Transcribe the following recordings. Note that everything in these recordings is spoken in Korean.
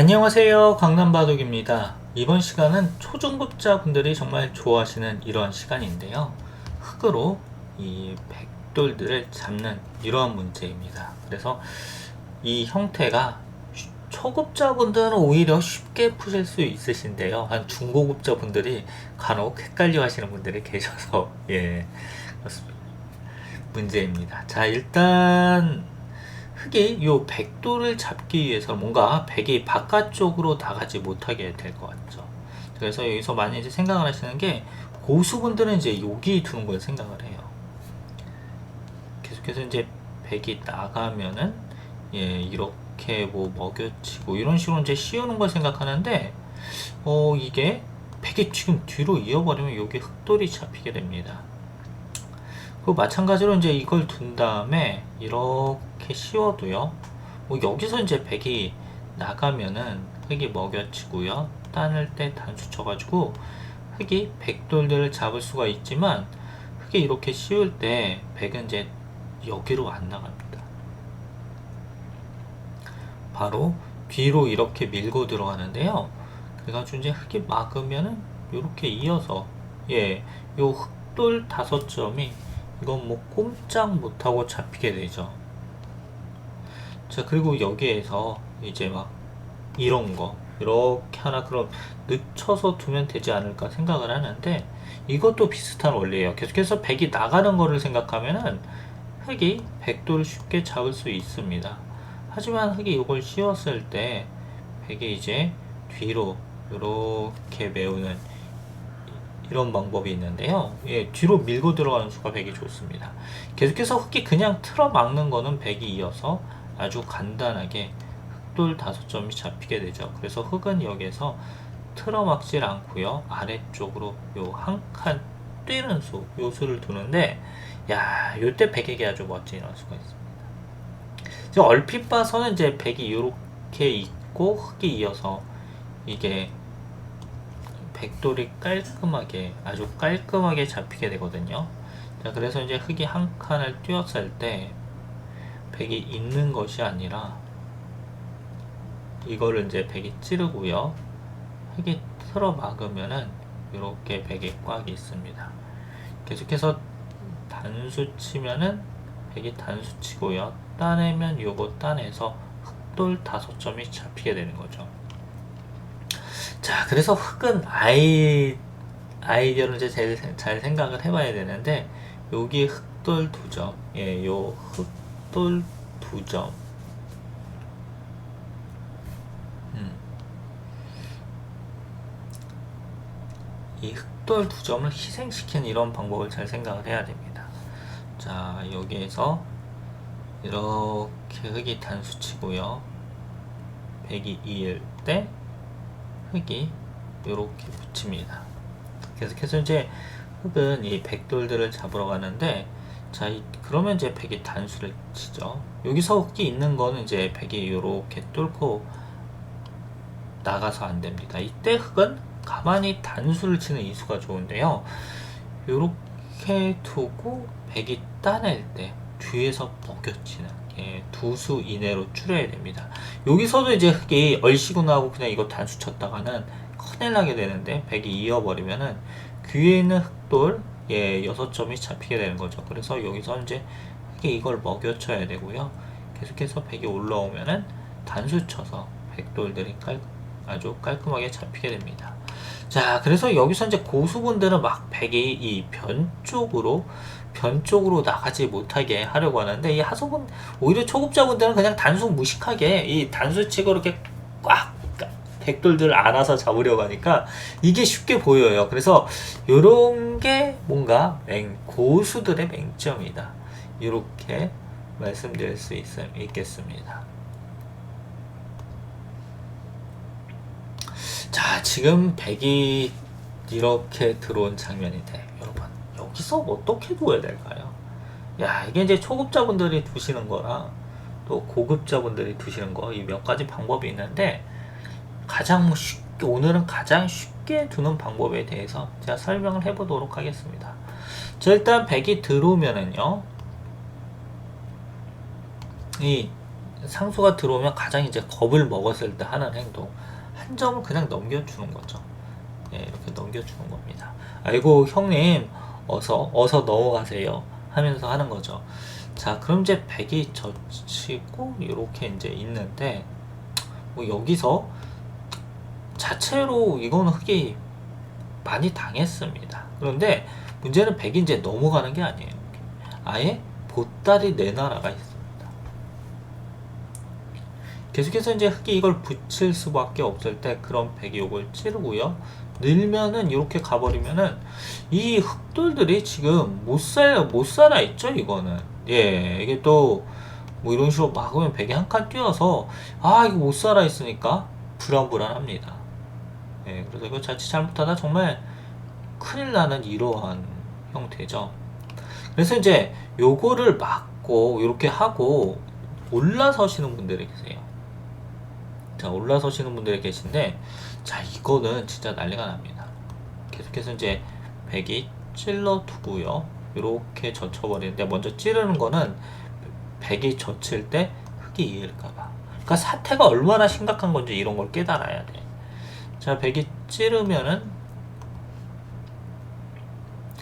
안녕하세요. 강남바둑입니다. 이번 시간은 초중급자 분들이 정말 좋아하시는 이러한 시간인데요. 흙으로 이 백돌들을 잡는 이러한 문제입니다. 그래서 이 형태가 쉬- 초급자 분들은 오히려 쉽게 푸실 수 있으신데요. 한 중고급자 분들이 간혹 헷갈려 하시는 분들이 계셔서, 예. 문제입니다. 자, 일단 흙이 요 백도를 잡기 위해서 뭔가 백이 바깥쪽으로 나가지 못하게 될 것 같죠. 그래서 여기서 많이 이제 생각을 하시는 게 고수분들은 이제 여기 두는 걸 생각을 해요. 계속해서 이제 백이 나가면은 예 이렇게 뭐 먹여치고 이런 식으로 이제 씌우는 걸 생각하는데 어 이게 백이 지금 뒤로 이어버리면 여기 흙돌이 잡히게 됩니다. 그 마찬가지로 이제 이걸 둔 다음에 이렇게 씌워도요. 뭐 여기서 이제 백이 나가면은 흙이 먹여치고요. 따낼 때 단수 쳐가지고 흙이 백돌들을 잡을 수가 있지만 흙이 이렇게 씌울 때 백은 이제 여기로 안 나갑니다. 바로 뒤로 이렇게 밀고 들어가는데요. 그래가지고 이제 흙이 막으면은 이렇게 이어서 예, 요 흙돌 다섯 점이 이건 뭐 꼼짝 못하고 잡히게 되죠. 자, 그리고 여기에서 이제 막 이런 거, 이렇게 하나 그럼 늦춰서 두면 되지 않을까 생각을 하는데 이것도 비슷한 원리예요. 계속해서 백이 나가는 거를 생각하면은 흙이 백도를 쉽게 잡을 수 있습니다. 하지만 흙이 이걸 씌웠을 때 백이 이제 뒤로 이렇게 메우는 이런 방법이 있는데요. 예, 뒤로 밀고 들어가는 수가 백이 좋습니다. 계속해서 흙이 그냥 틀어 막는 거는 백이 이어서 아주 간단하게 흙돌 다섯 점이 잡히게 되죠. 그래서 흙은 여기에서 틀어 막질 않고요. 아래쪽으로 요 한 칸 뛰는 수, 요 수를 두는데, 야, 요때 백에게 아주 멋진 이런 수가 있습니다. 얼핏 봐서는 이제 백이 이렇게 있고 흙이 이어서 이게 백돌이 깔끔하게 아주 깔끔하게 잡히게 되거든요. 자, 그래서 이제 흙이 한 칸을 띄었을 때 백이 있는 것이 아니라 이거를 이제 백이 찌르고요. 흙이 틀어 막으면은 이렇게 백이 꽉 있습니다. 계속해서 단수 치면은 백이 단수 치고요. 따내면 요거 따내서 흙돌 다섯 점이 잡히게 되는 거죠. 자, 그래서 흙은 아이, 아이디어를 이제 제일 생- 잘 생각을 해봐야 되는데, 여기 흙돌 두 점, 예, 요 흙돌 두 점. 음. 이 흙돌 두 점을 희생시키는 이런 방법을 잘 생각을 해야 됩니다. 자, 여기에서 이렇게 흙이 단수 치고요. 102일 이을 때 흙이 이렇게 붙입니다. 계속해서 이제 흙은 이 백돌들을 잡으러 가는데 자 이- 그러면 이제 백이 단수를 치죠. 여기서 흙이 있는 거는 이제 백이 이렇게 뚫고 나가서 안 됩니다. 이때 흙은 가만히 단수를 치는 이수가 좋은데요. 이렇게 두고 백이 따낼 때 뒤에서 먹여치는 예, 두 수 이내로 줄여야 됩니다. 여기서도 이제 흙이 얼씨구나 하고 그냥 이거 단수 쳤다가는 큰일 나게 되는데 백이 이어버리면은 귀에 있는 흙돌 예 여섯 점이 잡히게 되는 거죠. 그래서 여기서 이제 흙이 이걸 먹여쳐야 되고요. 계속해서 백이 올라오면은 단수 쳐서 백돌들이 깔, 아주 깔끔하게 잡히게 됩니다. 자, 그래서 여기서 이제 고수분들은 막 백이 이 변 쪽으로 변 쪽으로 나가지 못하게 하려고 하는데 이 하수분 오히려 초급자분들은 그냥 단수 무식하게 이 단수 치고 이렇게 꽉 백돌들 안아서 잡으려고 하니까 이게 쉽게 보여요. 그래서 요런 게 뭔가 맹 고수들의 맹점이다. 이렇게 말씀드릴 수 있, 있겠습니다. 자, 지금 백이 이렇게 들어온 장면인데, 여러분, 여기서 어떻게 두어야 될까요? 야, 이게 이제 초급자분들이 두시는 거랑 또 고급자분들이 두시는 거, 이 몇 가지 방법이 있는데, 가장 뭐 쉽게, 오늘은 가장 쉽게 두는 방법에 대해서 제가 설명을 해보도록 하겠습니다. 자, 일단 백이 들어오면은요, 이 상수가 들어오면 가장 이제 겁을 먹었을 때 하는 행동 한 점을 그냥 넘겨주는 거죠. 예, 이렇게 넘겨주는 겁니다. 아이고 형님 어서 어서 넘어가세요 하면서 하는 거죠. 자 그럼 이제 백이 젖히고 이렇게 이제 있는데 뭐 여기서 자체로 이거는 흑이 많이 당했습니다. 그런데 문제는 백이 이제 넘어가는 게 아니에요. 아예 보따리 내놔라가 있습니다. 계속해서 이제 흑이 이걸 붙일 수밖에 없을 때 그런 백이 이걸 찌르고요. 늘면은 이렇게 가버리면은 이 흑돌들이 지금 못 살, 못 살아 있죠, 이거는. 예, 이게 또 뭐 이런 식으로 막으면 백이 한 칸 뛰어서 아, 이거 못 살아 있으니까 불안불안합니다. 예, 그래서 이거 자칫 잘못하다 정말 큰일 나는 이러한 형태죠. 그래서 이제 요거를 막고 이렇게 하고 올라서시는 분들이 계세요. 자, 올라서시는 분들이 계신데 자, 이거는 진짜 난리가 납니다. 계속해서 이제 백이 찔러 두고요. 이렇게 젖혀버리는데 먼저 찌르는 거는 백이 젖힐 때 흙이 이을까봐. 그러니까 사태가 얼마나 심각한 건지 이런 걸 깨달아야 돼. 자, 백이 찌르면은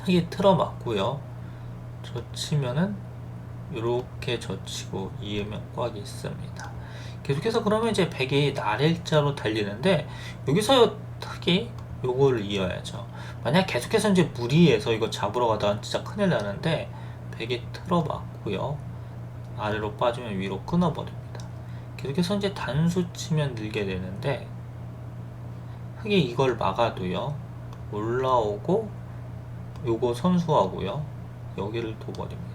흙이 틀어맞고요. 젖히면은 이렇게 젖히고 이으면 꽉 있습니다. 계속해서 그러면 이제 백이 날일자로 달리는데 여기서 흙이 요거를 이어야죠. 만약 계속해서 이제 무리해서 이거 잡으러 가다가 진짜 큰일 나는데 백이 틀어맞고요. 아래로 빠지면 위로 끊어버립니다. 계속해서 이제 단수 치면 늘게 되는데 흙이 이걸 막아도요. 올라오고 요거 선수하고요. 여기를 둬버립니다.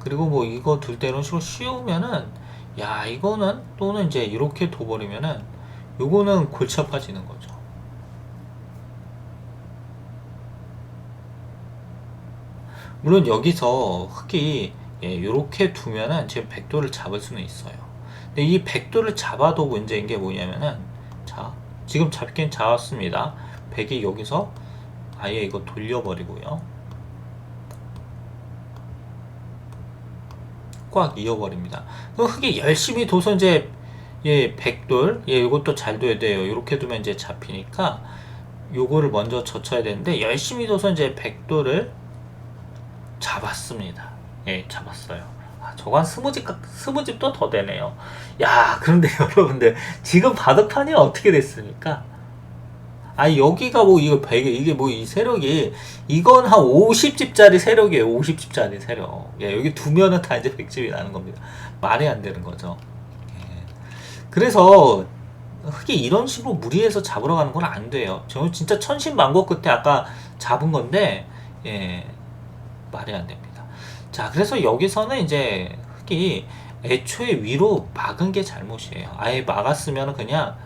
그리고 뭐 이거 둘 때 이런 식으로 씌우면은 야 이거는 또는 이제 이렇게 둬버리면은 요거는 골치 아파지는 거죠. 물론 여기서 흙이 예, 이렇게 두면은 지금 백도를 잡을 수는 있어요. 근데 이 백도를 잡아도 문제인 게 뭐냐면은 자 지금 잡긴 잡았습니다. 백이 여기서 아예 이거 돌려버리고요. 꽉 이어버립니다. 그 흙이 열심히 둬서 이제 예 백돌 예 이것도 잘 둬야 돼요. 이렇게 두면 이제 잡히니까 요거를 먼저 젖혀야 되는데 열심히 둬서 이제 백돌을 잡았습니다. 예, 잡았어요. 아, 저거 한 스무 집, 스무 집도 더 되네요. 야, 그런데 여러분들, 지금 바둑판이 어떻게 됐습니까? 아, 여기가 뭐, 이거 베개, 이게 뭐, 이 세력이, 이건 한 50집짜리 세력이에요. 50집짜리 세력. 예, 여기 두면은 다 이제 100집이 나는 겁니다. 말이 안 되는 거죠. 예. 그래서, 흑이 이런 식으로 무리해서 잡으러 가는 건 안 돼요. 저 진짜 천신만고 끝에 아까 잡은 건데, 예, 말이 안 됩니다. 자, 그래서 여기서는 이제 흙이 애초에 위로 막은 게 잘못이에요. 아예 막았으면 그냥,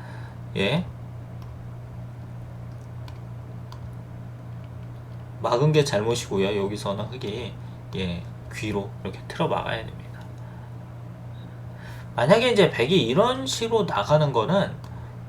예. 막은 게 잘못이고요. 여기서는 흙이, 예, 귀로 이렇게 틀어 막아야 됩니다. 만약에 이제 백이 이런 식으로 나가는 거는,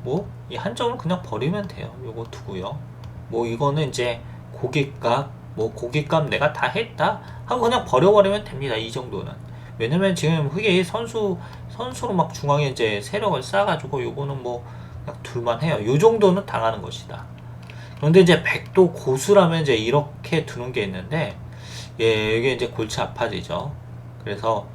뭐, 이한 점을 그냥 버리면 돼요. 요거 두고요. 뭐, 이거는 이제 고깃값, 뭐 고깃값 내가 다 했다 하고 그냥 버려버리면 됩니다. 이 정도는. 왜냐면 지금 흑이 선수 선수로 막 중앙에 이제 세력을 쌓아가지고 요거는 뭐 그냥 둘만 해요. 요 정도는 당하는 것이다. 그런데 이제 백도 고수라면 이제 이렇게 두는 게 있는데 예, 이게 이제 골치 아파지죠. 그래서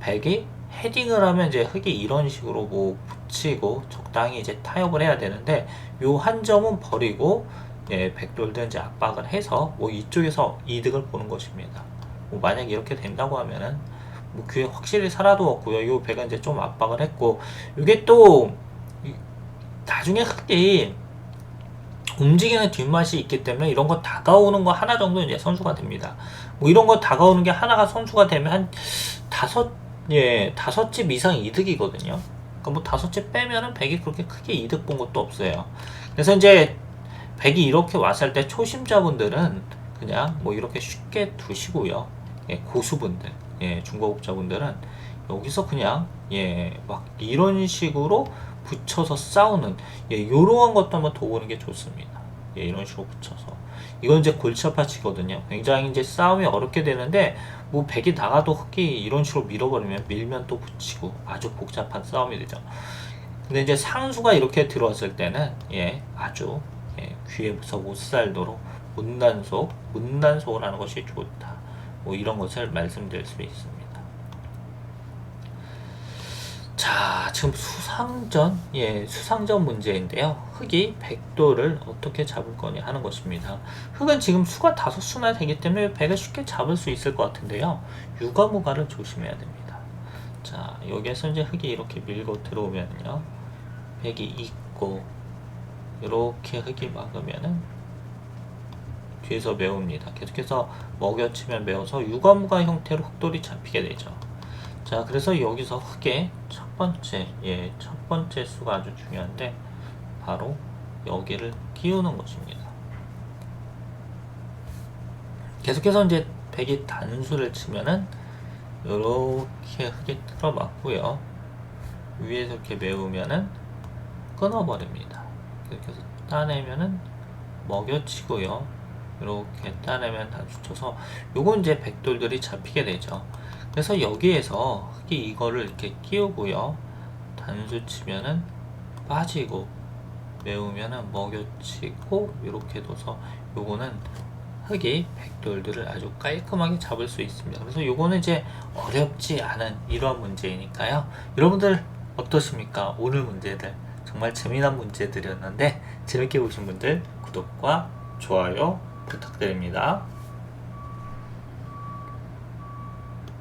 백이 헤딩을 하면 이제 흙이 이런 식으로 뭐 붙이고 적당히 이제 타협을 해야 되는데 요 한 점은 버리고 예, 백돌도 이제 압박을 해서 뭐 이쪽에서 이득을 보는 것입니다. 뭐 만약 이렇게 된다고 하면은 뭐 귀에 확실히 살아두었고요. 요 배가 이제 좀 압박을 했고 이게 또 나중에 흑이 움직이는 뒷맛이 있기 때문에 이런 거 다가오는 거 하나 정도 이제 선수가 됩니다. 뭐 이런 거 다가오는 게 하나가 선수가 되면 한 다섯 예 다섯 집 이상 이득이거든요. 그러니까 뭐 다섯 집 빼면은 백이 그렇게 크게 이득 본 것도 없어요. 그래서 이제 백이 이렇게 왔을 때 초심자분들은 그냥 뭐 이렇게 쉽게 두시고요. 예, 고수분들, 예, 중고급자분들은 여기서 그냥 예, 막 이런 식으로 붙여서 싸우는 예, 요러한 것도 한번 둬보는 게 좋습니다. 예, 이런 식으로 붙여서 이건 이제 골치 아파치거든요. 굉장히 이제 싸움이 어렵게 되는데 뭐 백이 나가도 흑이 이런 식으로 밀어버리면 밀면 또 붙이고 아주 복잡한 싸움이 되죠. 근데 이제 상수가 이렇게 들어왔을 때는 예 아주 예, 귀에서 못 살도록 문단속 문단속을 하는 것이 좋다. 뭐 이런 것을 말씀드릴 수 있습니다. 자, 지금 수상전, 예, 수상전 문제인데요. 흑이 백도를 어떻게 잡을 거냐 하는 것입니다. 흑은 지금 수가 다섯 수나 되기 때문에 백을 쉽게 잡을 수 있을 것 같은데요. 유가무가를 조심해야 됩니다. 자, 여기에서 이제 흑이 이렇게 밀고 들어오면요. 백이 있고, 이렇게 흑이 막으면은 뒤에서 메웁니다. 계속해서 먹여치면 메워서 유가무가 형태로 흑돌이 잡히게 되죠. 자, 그래서 여기서 흑의 첫 번째, 예, 첫 번째 수가 아주 중요한데, 바로 여기를 끼우는 것입니다. 계속해서 이제 백이 단수를 치면은, 이렇게 흑이 틀어맞고요. 위에서 이렇게 메우면은, 끊어버립니다. 이렇게 해서 따내면은, 먹여치고요. 이렇게 따내면 단수 쳐서, 요건 이제 백돌들이 잡히게 되죠. 그래서 여기에서 흑이 이거를 이렇게 끼우고요. 단수 치면은 빠지고 메우면은 먹여치고 이렇게 둬서 요거는 흑이 백돌들을 아주 깔끔하게 잡을 수 있습니다. 그래서 요거는 이제 어렵지 않은 이런 문제이니까요. 여러분들 어떠십니까? 오늘 문제들 정말 재미난 문제들이었는데 재밌게 보신 분들 구독과 좋아요 부탁드립니다.